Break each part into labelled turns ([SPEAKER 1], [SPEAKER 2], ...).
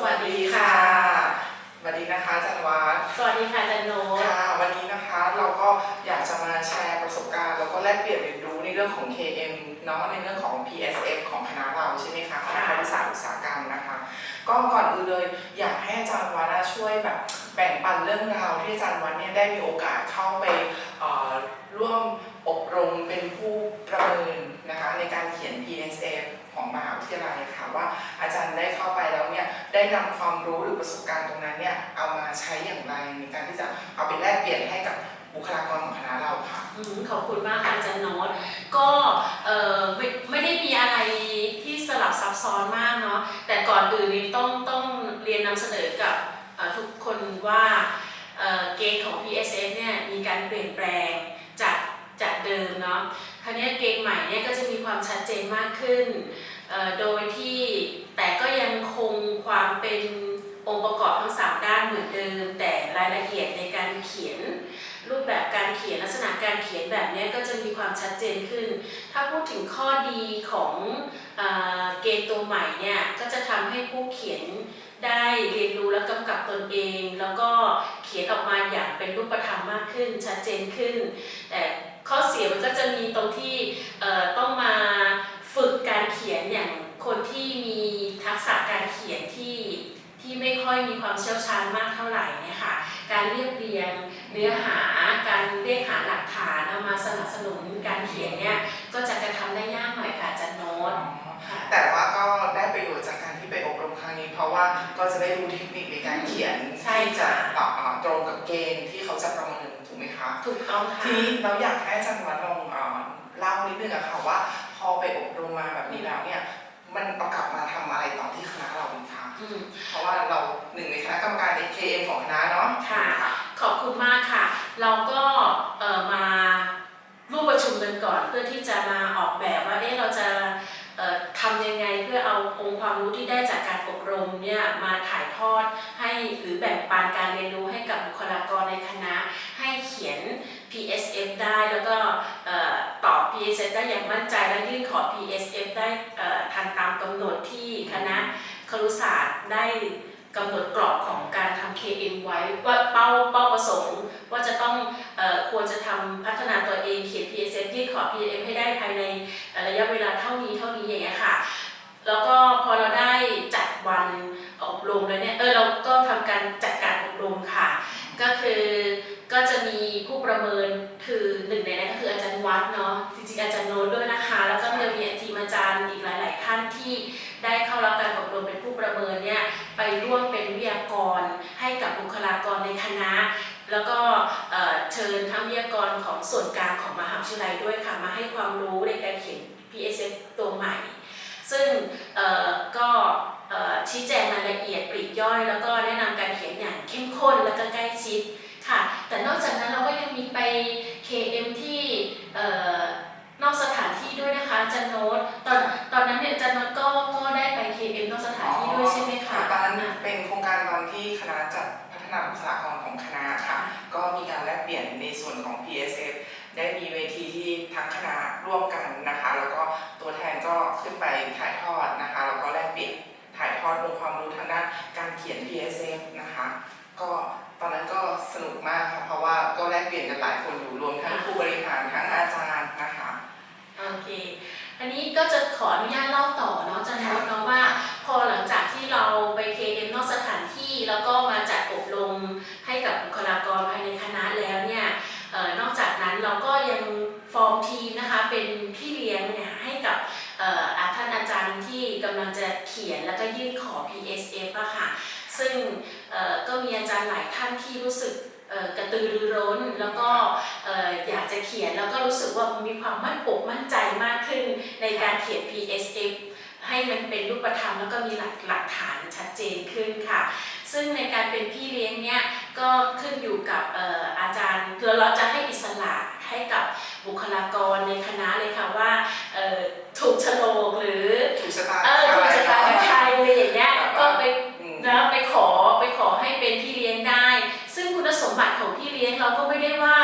[SPEAKER 1] สวัสดีค่ะสวัสดีนะคะอาจันวัฒน์
[SPEAKER 2] สวัสดีค่ะอาจันโนต
[SPEAKER 1] ค่ะ วันนี้นะคะเราก็อยากจะมาแชร์ประสบการณ์ แล้วก็แลกเปลี่ยนเรียนรู้ในเรื่องของ KM เนาะในเรื่องของ PSF ของคณะเราใช่ไหมคะคณะครุศาสตร์อุตสาหกรรมนะคะ ก็ก่อนอื่นเลยอยากให้อาจารย์วัฒน์อะช่วยแบบแบ่งปันเรื่องราวที่อาจารย์วัฒน์เนี่ยได้มีโอกาสเข้าไปเอ่อร่วมอบรมเป็นผู้ประเมินนะคะในการเขียน PSF ของมหาวิทยาลัยค่ะว่าอาจารย์ได้เข้าไปแล้วเนี่ย ได้นำความรู้หรือประสบการณ์ตรงนั้นเนี่ยเอามาใช้อย่างไรในการที่จะเอาไปแลกเปลี่ยนให้กับบุคลากรของคณะเราค่ะ
[SPEAKER 2] ขอบคุณมากค่ะอาจันโนตก็ไม่ไม่ได้มีอะไรที่สลับซับซ้อนมากเนาะแต่ก่อนอื่นนี้ต้องต้องเรียนนำเสนอกับทุกคนว่าเกณฑ์ของ PSS เนี่ยมีการเปลี่ยนแปลงจากจากเดิมเนาะคราวนี้เกณฑ์ใหม่เนี่ยก็จะมีความชัดเจนมากขึ้น โดยที่แต่ก็ยังคงความเป็นองค์ประกอบทั้งสามด้านเหมือนเดิม แต่รายละเอียดในการเขียน รูปแบบการเขียนลักษณะการเขียนแบบนี้ก็จะมีความชัดเจนขึ้น ถ้าพูดถึงข้อดีของเอเกณฑ์ตัวใหม่เนี่ยก็จะทำให้ผู้เขียนได้เรียนรู้และกำกับตนเอง แล้วก็เขียนออกมาอย่างเป็นรูปธรรมมากขึ้นชัดเจนขึ้น แต่ข้อเสียมันก็จะมีตรงที่เอ่อต้องมาฝึกการเขียนอย่างคนที่มีทักษะการเขียนที่ที่ไม่ค่อยมีความเชี่ยวชาญมากเท่าไหร่เนี่ยค่ะ การเรียบเรียงเนื้อหา การเรียกหาหลักฐานเอามาสนับสนุนการเขียนเนี่ยก็จะกระทำได้ยากหน่อยค่ะอาจันโน้ตค่ะ
[SPEAKER 1] แต่ว่าก็ได้ประโยชน์จากการที่ไปอบรมครั้งนี้ เพราะว่าก็จะได้รู้เทคนิคในการเขียน
[SPEAKER 2] ใช่
[SPEAKER 1] ที่จะ
[SPEAKER 2] ค่ะ
[SPEAKER 1] เอ่อตรงกับเกณฑ์ที่เขาจะประเมินถูกไหมคะ
[SPEAKER 2] ถูกต้องค่ะ
[SPEAKER 1] ทีนี้เราอยากให้อาจารย์วัดลองเอ่อเล่านิดนึงอะค่ะว่า พอไปอบรมมาแบบนี้แล้วเนี่ยมันเอากลับมาทำอะไรต่อที่คณะเราอีกคะ
[SPEAKER 2] อืม
[SPEAKER 1] เพราะว่าเราหนึ่งในคณะกรรมการ KM ของคณะเนาะ
[SPEAKER 2] ค่ะ ขอบคุณมากค่ะ เราก็เอ่อมาร่วมประชุมกันก่อนเพื่อที่จะมาออกแบบว่าเอ๊ะเราจะเอ่อทำยังไงเพื่อเอาองค์ความรู้ที่ได้จากการอบรมเนี่ยมาถ่ายทอดให้หรือแบ่งปันการเรียนรู้ให้กับบุคลากรในคณะ ให้เขียน PSF ได้แล้วก็เอ่อตอบ PSF ได้อย่างมั่นใจและยื่นขอ PSF ได้เอ่อทันตามกำหนดที่คณะ ครุศาสตร์ได้กำหนดกรอบของการทำ KM ไว้ว่าเป้าเป้าประสงค์ ว่าจะต้องอควรจะทำพัฒนาตัวเองเขียน PSF ยื่นขอ PSF ให้ได้ภายในระยะเวลาเท่านี้เท่านี้อย่างเงี้ยค่ะ แล้วก็พอเราได้จัดวันอบรมแล้วเนี่ยเออเราก็ทำการจัดการอบรมค่ะ ก็คือก็จะมีผู้ประเมินคือหนึ่งในนั้นก็คืออาจารย์วัดเนาะจริงๆอาจารย์โน้ตด้วยนะคะแล้วก็ ไปร่วมเป็นวิทยากรให้กับบุคลากรในคณะ แล้วก็เชิญทั้งวิทยากรของส่วนกลางของมหาวิทยาลัยด้วยค่ะ มาให้ความรู้ในการเขียน PSF ตัวใหม่ ซึ่งก็ชี้แจงรายละเอียดปลีกย่อย แล้วก็แนะนำการเขียนอย่างเข้มข้นและก็ใกล้ชิดค่ะ แต่นอกจากนั้นเราก็ยังมีไป KM ที่
[SPEAKER 1] งการตอนที่คณะจัดพัฒนาบุคลากรของคณะค่ะ ก็มีการแลกเปลี่ยนในส่วนของ PSF ได้มีเวทีที่ทั้งคณะร่วมกันนะคะ แล้วก็ตัวแทนก็ขึ้นไปถ่ายทอดนะคะ แล้วก็แลกเปลี่ยนถ่ายทอดองค์ความรู้ทางด้านการเขียน PSF นะคะ ก็ตอนนั้นก็สนุกมากค่ะ เพราะว่าก็แลกเปลี่ยนกันหลายคนอยู่รวมทั้งผู้บริหารทั้งอาจารย์นะคะ
[SPEAKER 2] โอเค อันนี้ก็จะขออนุญาตเล่าต่อ แล้วก็มาจัดอบรมให้กับบุคลากรภายในคณะแล้วเนี่ยออนอกจากนั้นเราก็ยังฟอร์มทีมนะคะเป็นพี่เลี้ยงเนี่ยให้กับอาท่านอาจารย์ที่กำลังจะเขียนแล้วก็ยื่นขอ PSF อะค่ะซึ่งก็มีอาจารย์หลายท่านที่รู้สึกกระตือรือร้น แล้วก็เอ่ออยากจะเขียนแล้วก็รู้สึกว่ามีความมั่นอกมั่นใจมากขึ้นในการเขียน PSF ให้มันเป็นรูปธรรมแล้วก็มีหลักหลักฐานชัดเจนขึ้นค่ะ ซึ่งในการเป็นพี่เลี้ยงเนี่ยก็ขึ้นอยู่กับเอ่ออาจารย์เราเราจะให้อิสระให้กับบุคลากรในคณะเลยค่ะว่าเอ่อถูกโฉลกหรือ
[SPEAKER 1] ถูกชะตา
[SPEAKER 2] เออถูกชะตากับใครอะไรอย่างเงี้ยก็ไป
[SPEAKER 1] อืม
[SPEAKER 2] นะไปขอไปขอให้เป็นพี่เลี้ยงได้ ซึ่งคุณสมบัติของพี่เลี้ยงเราก็ไม่ได้ว่า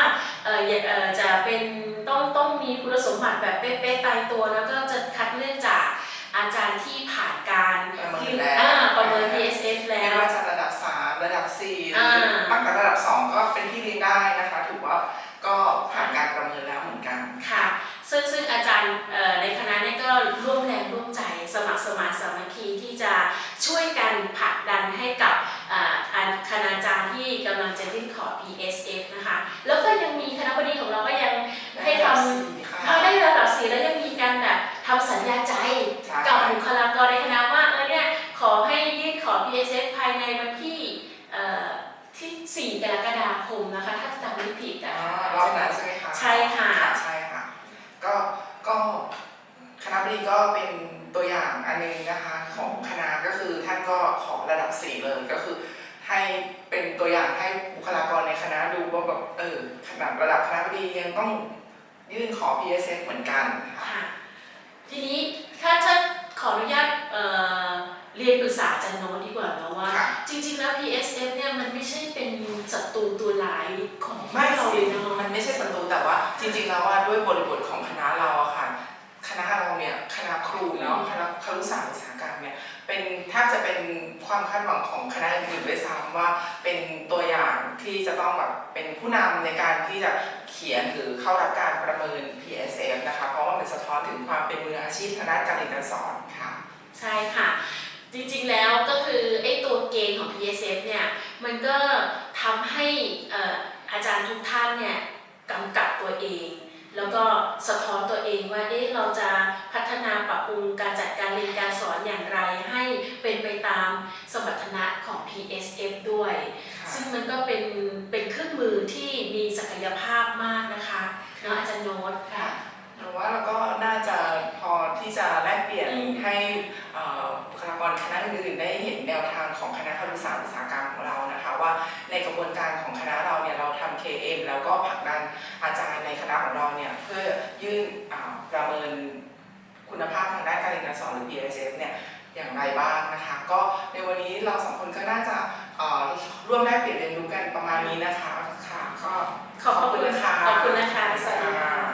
[SPEAKER 2] เอออย่าเออจะเป็นต้องต้องมีคุณสมบัติแบบเป๊ะๆตายตัวแล้วก็จะคัดเลือกจาก อาจารย์ที่ผ่านการ
[SPEAKER 1] ประเมิน
[SPEAKER 2] ที่
[SPEAKER 1] แล้ว
[SPEAKER 2] อ่าประเมิน PSF แ4อ่า
[SPEAKER 1] ตั้งแต่ระดับ 2 ก็เป็นที่เรียนได้นะคะถือว่าก็ผ่านการประเมินแล้วเหมือนกัน
[SPEAKER 2] ค่ะ ซึ่งซึ่งอาจารย์เอ่อในคณะเนี่ยก็ร่วมแรงร่วมใจสมัครสมานสามัคคีที่จะช่วยกันผลักดันให้กับอ่าอาคณาจารย์ที่กำลังจะยื่นขอ PSF นะคะ แล้วก็ยังมีคณะบดีของเราก็ยังให้ทำ
[SPEAKER 1] ค่ะ
[SPEAKER 2] เขาได้ระดับสีแล้วยังมีการแบบทำสัญญาใจ
[SPEAKER 1] ใช่
[SPEAKER 2] กับบุคลากรในคณะว่าเออเนี่ยขอให้ยื่นขอ PSF ภายในวันที่เอ่อที่ 4 กรกฎาคมนะคะ ถ้าจำไม่ผิด
[SPEAKER 1] อ่า
[SPEAKER 2] นะคะ
[SPEAKER 1] รอบนั้นใช่ไหมคะ
[SPEAKER 2] ใช่ค่ะ
[SPEAKER 1] ใช่ค่ะก็ก็คณะบดีก็เป็นตัวอย่างอันหนึงนะคะ ของคณะก็คือท่านก็ขอระดับสี่เลยก็คือให้เป็นตัวอย่างให้บุคลากรในคณะดูว่าแบบเออขนาดระดับคณะบดียังต้องยื่นขอ PSF เหมือนกันค่ะ
[SPEAKER 2] ค่ะทีนี้ถ้าถ้าขออนุญาตเอ่อ เรียนปรึกษาอาจารย์โน้ตดีกว่าเนอะว่า
[SPEAKER 1] ค่ะ
[SPEAKER 2] จริงๆแล้ว PSF เนี่ยมันไม่ใช่เป็นศัตรูตัวร้ายของ
[SPEAKER 1] ไม่
[SPEAKER 2] เรา
[SPEAKER 1] สิ
[SPEAKER 2] เลยเนาะ
[SPEAKER 1] มันไม่ใช่ศัตรูแต่ว่าจริงๆแล้วว่าด้วยบริบทของคณะเราอะค่ะคณะเราเนี่ยคณะครูเนาะคณะครุศาสตร์อุตสาหกรรมเนี่ยเป็นแทบจะเป็นความคาดหวังของคณะอื่นๆด้วยซ้ำว่าเป็นตัวอย่างที่จะต้องแบบเป็นผู้นำในการที่จะเขียนหรือเข้ารับการประเมิน PSF นะคะ เพราะว่ามันสะท้อนถึงความเป็นมืออาชีพทางด้านการเรียนการสอนค่ะ
[SPEAKER 2] ใช่ค่ะ จริงๆแล้วก็คือไอ้ตัวเกณฑ์ของ PSF เนี่ยมันก็ทำให้เอ่ออาจารย์ทุกท่านเนี่ยกำกับตัวเอง แล้วก็สะท้อนตัวเองว่าเอ๊ะเราจะพัฒนาปรับปรุงการจัดการเรียนการสอนอย่างไรให้เป็นไปตามสมรรถนะของ PSF ด้วย ซึ่งมันก็เป็นเป็นเครื่องมือที่มีศักยภาพมากนะคะเนาะอาจารย์โน้ตค่ะ
[SPEAKER 1] หรือว่าเราก็น่าจะพอที่จะแลกเปลี่ยน
[SPEAKER 2] อืม
[SPEAKER 1] ให้เอ่อบุค ลากรคณะอื่นๆได้เห็นแนวทางของคณะครุศาสตร์อุตสาหกรรมของเรานะคะ ว่าในกระบวนการของคณะเราเนี่ยเราทำ KM แล้วก็ผลักดันอาจารย์ในคณะของเราเนี่ยเพื่อยื่นประเมินคุณภาพทางด้านการเรียนการสอนหรือ PSF เนี่ยอย่างไรบ้างนะคะ ก็ในวันนี้เราสองคนก็น่าจะร่วมแลกเปลี่ยนเรียนรู้กันประมาณนี้นะคะค่ะก็
[SPEAKER 2] ขอบคุณ
[SPEAKER 1] นะคะ
[SPEAKER 2] ขอบคุณนะคะ
[SPEAKER 1] สวัสดีค่ะ